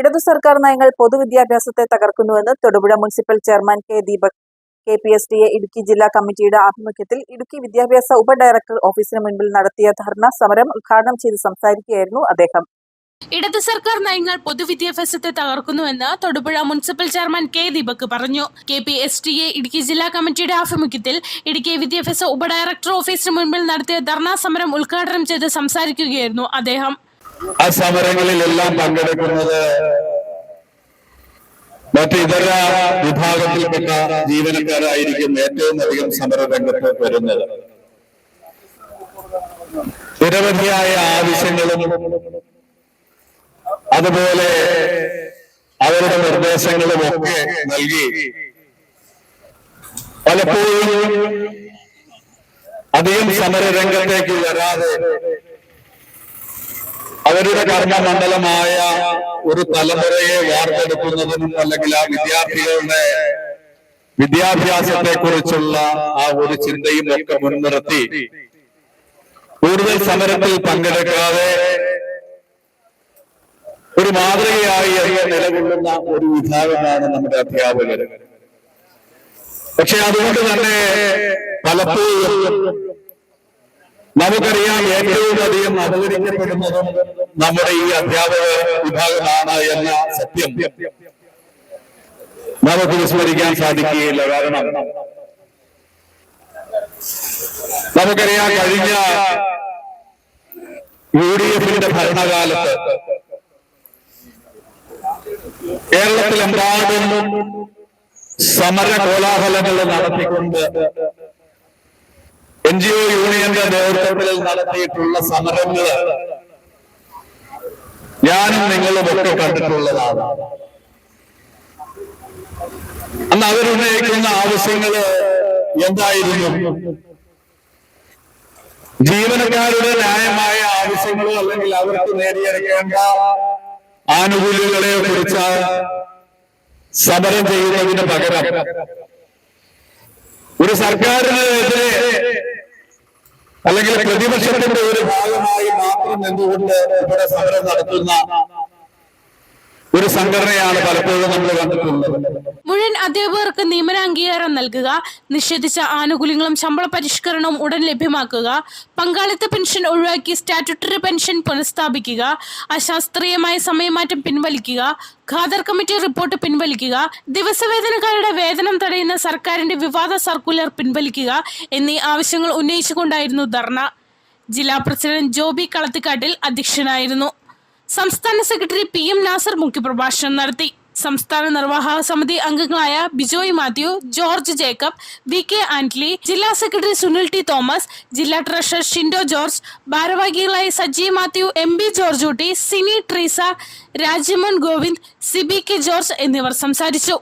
ഇടതു സർക്കാർ നയങ്ങൾ പൊതുവിദ്യാഭ്യാസത്തെ തകർക്കുന്നുവെന്ന് Thodupuzha municipal chairman K Deepak K P S D A Idukki ജില്ലാ കമ്മിറ്റിയുടെ ആഭിമുഖ്യത്തിൽ ഇടുക്കി വിദ്യാഭ്യാസ ഉപഡയറക്ടർ ഓഫീസിന് മുൻപിൽ നടത്തിയ ധർണ സമരം ഉദ്ഘാടനം ചെയ്ത് സംസാരിക്കുകയായിരുന്നു അദ്ദേഹം. ഇടത് സർക്കാർ നയങ്ങൾ പൊതുവിദ്യാഭ്യാസത്തെ തകർക്കുന്നുവെന്ന് Thodupuzha municipal chairman K Deepak പറഞ്ഞു. K P S T A Idukki ജില്ലാ കമ്മിറ്റിയുടെ ആഭിമുഖ്യത്തിൽ ഇടുക്കി വിദ്യാഭ്യാസ ഉപഡയറക്ടർ ഓഫീസിന് മുൻപിൽ നടത്തിയ ധർണാ സമരം ഉദ്ഘാടനം ചെയ്ത് സംസാരിക്കുകയായിരുന്നു അദ്ദേഹം. ആ സമരങ്ങളിലെല്ലാം പങ്കെടുക്കുന്നത് മറ്റ് ഇതര വിഭാഗത്തിൽപ്പെട്ട ജീവനക്കാരായിരിക്കും ഏറ്റവും അധികം സമരരംഗത്ത് വരുന്നത്. നിരവധിയായ ആവശ്യങ്ങളും അതുപോലെ അവരുടെ നിർദ്ദേശങ്ങളും ഒക്കെ നൽകി പലപ്പോഴും അധികം സമരരംഗത്തേക്ക് വരാതെ അവരുടെ കർമ്മമണ്ഡലമായ ഒരു തലമുറയെ വാർത്തെടുക്കുന്നതിനും അല്ലെങ്കിൽ ആ വിദ്യാർത്ഥികളുടെ വിദ്യാഭ്യാസത്തെ കുറിച്ചുള്ള ആ ഒരു ചിന്തയും ഒക്കെ മുൻനിർത്തി കൂടുതൽ സമരത്തിൽ പങ്കെടുക്കാതെ ഒരു മാതൃകയായി അറിയാൻ നിലകൊള്ളുന്ന ഒരു വിഭാഗമാണ് നമ്മുടെ അധ്യാപകർ. പക്ഷെ അതുകൊണ്ട് തന്നെ പലപ്പോഴും നമുക്കറിയാം ഏറ്റവും അധികം അവതരിക്കപ്പെടുന്നതും നമ്മുടെ ഈ അധ്യാപക വിഭാഗമാണ് എന്ന സത്യം. നമുക്ക് വിസ്മരിക്കാൻ സാധിക്കുകയില്ല കാരണം നമുക്കറിയാം കഴിഞ്ഞ യു ഡി എഫിന്റെ ഭരണകാലത്ത് കേരളത്തിലെമ്പാടും സമര കോലാഹലങ്ങൾ നടത്തിക്കൊണ്ട് എൻ ജി ഒ യൂണിയന്റെ നേതൃത്വത്തിൽ നടത്തിയിട്ടുള്ള സമരങ്ങൾ ഞാനും നിങ്ങളും ഒക്കെ കണ്ടിട്ടുള്ളതാണ്. അന്ന് അവരുന്നയിക്കുന്ന ആവശ്യങ്ങൾ എന്തായിരുന്നു? ജീവനക്കാരുടെ ന്യായമായ ആവശ്യങ്ങളോ അല്ലെങ്കിൽ അവർക്ക് നേടിയെടുക്കേണ്ട ആനുകൂല്യങ്ങളെ കുറിച്ച് സമരം ചെയ്യുന്നതിന് പകരം ഒരു സർക്കാരിനെതിരെ അല്ലെങ്കിൽ പ്രതിപക്ഷത്തിന്റെ ഒരു ഭാഗമായി മാത്രം നിന്നുകൊണ്ട് ഇവിടെ സമരം നടത്തുന്ന ഒരു സംഘടനയാണ് പലപ്പോഴും നമ്മൾ കണ്ടിട്ടുള്ളത്. മുഴുവൻ അധ്യാപകർക്ക് നിയമന അംഗീകാരം നൽകുക നിഷേധിച്ച ആനുകൂല്യങ്ങളും ശമ്പള പരിഷ്കരണവും ഉടൻ ലഭ്യമാക്കുക പങ്കാളിത്ത പെൻഷൻ ഒഴിവാക്കി സ്റ്റാറ്റുട്ടറി പെൻഷൻ പുനഃസ്ഥാപിക്കുക അശാസ്ത്രീയമായ സമയമാറ്റം പിൻവലിക്കുക ഖാദർ കമ്മിറ്റി റിപ്പോർട്ട് പിൻവലിക്കുക ദിവസവേതനക്കാരുടെ വേതനം തടയുന്ന സർക്കാരിന്റെ വിവാദ സർക്കുലർ പിൻവലിക്കുക എന്നീ ആവശ്യങ്ങൾ ഉന്നയിച്ചുകൊണ്ടായിരുന്നു ധർണ. ജില്ലാ പ്രസിഡന്റ് ജോബി കളത്തിക്കാട്ടിൽ അധ്യക്ഷനായിരുന്നു. സംസ്ഥാന സെക്രട്ടറി പി എം നാസർ മുഖ്യപ്രഭാഷണം നടത്തി. സംസ്ഥാന നിർവാഹക സമിതി അംഗങ്ങളായ ബിജോയ് മാത്യു ജോർജ് ജേക്കബ് വി കെ ആന്റണി ജില്ലാ സെക്രട്ടറി സുനിൽ ടി തോമസ് ജില്ലാ ട്രഷറർ ഷിൻഡോ ജോർജ് ഭാരവാഹികളായ Saji Mathew M B George Ootty Cini Treesa Rajyamon Govind Cibi K George എന്നിവർ സംസാരിച്ചു.